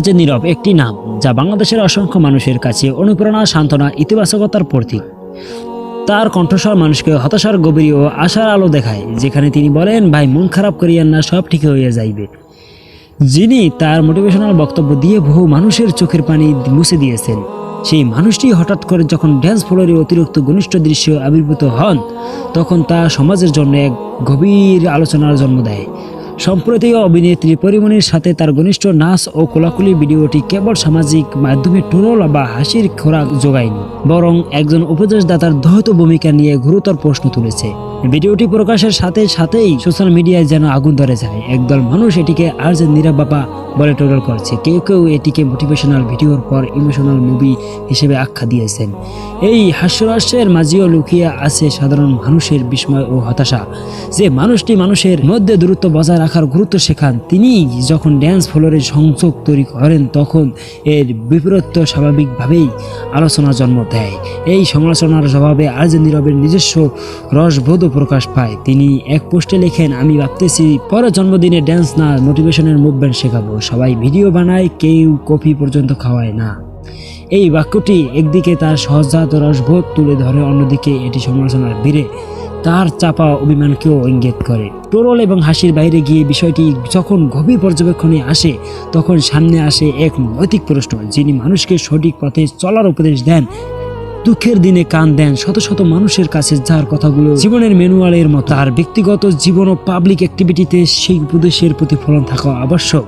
যে নীরব একটি নাম, যা বাংলাদেশের অসংখ্য মানুষের কাছে অনুপ্রেরণা, সান্ত্বনা, ইতিবাচকতার প্রতীক। তার কণ্ঠস্বর মানুষকে হতাশার গভীর ও আশার আলো দেখায়, যেখানে তিনি বলেন, ভাই, মন খারাপ করিয়েন না, সব ঠিক হয়ে যাইবে। যিনি তার মোটিভেশনাল বক্তব্য দিয়ে বহু মানুষের চোখের পানি মুছে দিয়েছেন। সেই মানুষটি হঠাৎ করে যখন ড্যান্স ফ্লোরে অতিরিক্ত ঘনিষ্ঠ দৃশ্য আবির্ভূত হন, তখন তা সমাজের জন্য এক গভীর আলোচনার জন্ম দেয়। সম্প্রতি অভিনেত্রী পরিমণির সাথে তার ঘনিষ্ঠ নাচ ও কোলাকুলি ভিডিওটি কেবল সামাজিক মাধ্যমে টোরল বা হাসির খোরাক যোগায়নি, বরং একজন উপদেশদাতার দহত ভূমিকা নিয়ে গুরুতর প্রশ্ন তুলেছে। ভিডিওটি প্রকাশের সাথে সাথেই সোশ্যাল মিডিয়ায় যেন আগুন ধরে যায়। একদল মানুষ এটিকে আর যে নীরব বাবা বলে টোটাল করছে। কেউ কেউ এটিকে মোটিভেশনাল ভিডিওর পর ইমোশনাল মুভি হিসেবে আখ্যা দিয়েছেন। এই হাস্যরস্যের মাঝেও লুকিয়ে আছে সাধারণ মানুষের বিস্ময় ও হতাশা। যে মানুষটি মানুষের মধ্যে দূরত্ব বজায় রাখার গুরুত্ব শেখান তিনি যখন ড্যান্স ফ্লোরে সংযোগ তৈরি করেন, তখন এর বিপরীত স্বাভাবিকভাবেই আলোচনা জন্ম দেয়। এই সমালোচনার জবাবে আজ নীরবের নিজস্ব রসবোধ প্রকাশ পায়। তিনি এক পোস্টে লেখেন, আমি ভাবতেছি পরের জন্মদিনে ড্যান্স না মোটিভেশনের মুভমেন্ট শেখাবো। সবাই ভিডিও বানায়, কেউ কফি পর্যন্ত খাওয়ায় না। এই বাক্যটি একদিকে তার সহজাত রসবোধ তুলে ধরে, অন্যদিকে এটি সমালোচনার ভিড়ে তার চাপা অভিমানকেও ইঙ্গিত করে। টোরল এবং হাসির বাইরে গিয়ে বিষয়টি যখন গভীর পর্যবেক্ষণে আসে, তখন সামনে আসে এক নৈতিক প্রশ্ন, যিনি মানুষকে সঠিক পথে চলার উপদেশ দেন। দুঃখের দিনে কান দেন শত শত মানুষের কাছে যার কথাগুলো জীবনের ম্যানুয়ালের মতো। আর ব্যক্তিগত জীবন ও পাবলিক অ্যাক্টিভিটিতে সেই উপদেশের প্রতিফলন থাকা আবশ্যক।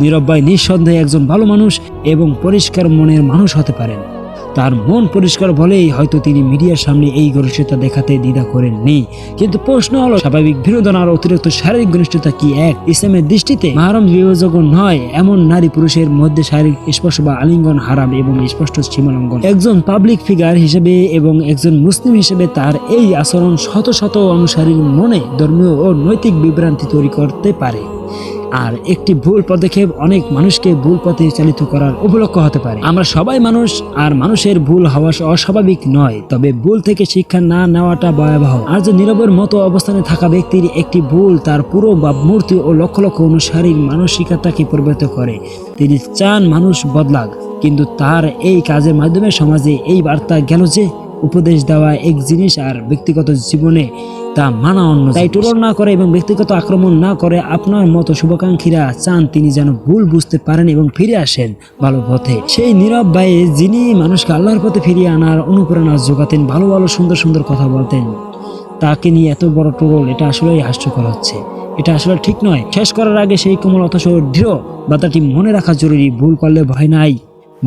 নীরব ভাই নিঃসন্দেহে একজন ভালো মানুষ এবং পরিষ্কার মনের মানুষ হতে পারেন। তার মন পরিষ্কার বলেই হয়তো তিনি মিডিয়ার সামনে এই ঘনিষ্ঠতা দেখাতে দ্বিধা করেননি। কিন্তু প্রশ্ন হলো, স্বাভাবিক বিনোদন আর অতিরিক্ত শারীরিক ঘনিষ্ঠতা কি এক? ইসলামের দৃষ্টিতে মাহারম বিভাজক নয়, এমন নারী পুরুষের মধ্যে শারীরিক স্পর্শ বা আলিঙ্গন হারাম এবং স্পষ্ট সীমালঙ্ঘন। একজন পাবলিক ফিগার হিসেবে এবং একজন মুসলিম হিসেবে তার এই আচরণ শত শত অনুসারীর মনে ধর্মীয় ও নৈতিক বিভ্রান্তি তৈরি করতে পারে। আর একটি ভুল পদক্ষেপ অনেক মানুষকে ভুল পথে চালিত করার উপলক্ষ হতে পারে। আমরা সবাই মানুষ আর মানুষের ভুল হওয়া অস্বাভাবিক নয়, তবে ভুল থেকে শিক্ষা না নেওয়াটা ভয়াবহ। আর যে নীরবের মতো অবস্থানে থাকা ব্যক্তির একটি ভুল তার পুরো বা মূর্তি ও লক্ষ লক্ষ অনুসারীর মানসিকতাকে পরিবর্তিত করে। তিনি চান মানুষ বদলাক, কিন্তু তার এই কাজের মাধ্যমে সমাজে এই বার্তা গেল যে, উপদেশ দেওয়া এক জিনিস আর ব্যক্তিগত জীবনে তা মানা অন্য তাই টোলন না করে এবং ব্যক্তিগত আক্রমণ না করে আপনার মতো শুভাকাঙ্ক্ষীরা চান তিনি যেন ভুল বুঝতে পারেন এবং ফিরে আসেন ভালো পথে। সেই নীরব ভাই যিনি মানুষকে আল্লাহর পথে ফিরিয়ে আনার অনুপ্রেরণা যোগাতেন, ভালো ভালো সুন্দর সুন্দর কথা বলতেন, তাকে নিয়ে এত বড় টোল এটা আসলেই হাস্যকর হচ্ছে। এটা আসলে ঠিক নয়। শেষ করার আগে সেই কোমল অথচ দৃঢ় বার্তাটি মনে রাখা জরুরি। ভুল করলে ভয় নাই,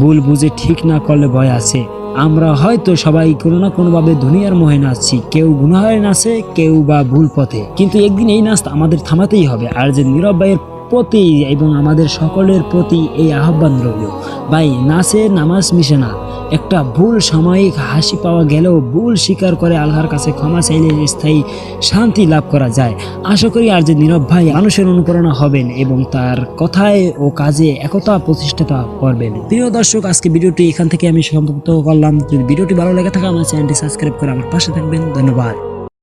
ভুল বুঝে ঠিক না করলে ভয় আছে। আমরা হয়তো সবাই কোনো না কোনোভাবে দুনিয়ার মোহে নাচছি। কেউ গুনাহের নাচে, কেউ বা ভুল পথে। কিন্তু একদিন এই নাচ আমাদের থামাতেই হবে। আর যে নীরব ভাইয়ের প্রতি এবং আমাদের সকলের প্রতি এই আহ্বান রইল। ভাই, নাচে নামাজ মিশে না। একটা ভুল সাময়িক হাসি পাওয়া গেলেও ভুল স্বীকার করে আল্লাহর কাছে ক্ষমা চাইলে স্থায়ী শান্তি লাভ করা যায়। আশা করি আর যে নীরব ভাই মানুষের অনুপ্রেরণা হবেন এবং তার কথায় ও কাজে একতা প্রতিষ্ঠাতা করবেন। প্রিয় দর্শক, আজকে ভিডিওটি এখান থেকে আমি সমাপ্ত করলাম। যদি ভিডিওটি ভালো লেগে থাকে, আমার চ্যানেলটি সাবস্ক্রাইব করে আমার পাশে থাকবেন। ধন্যবাদ।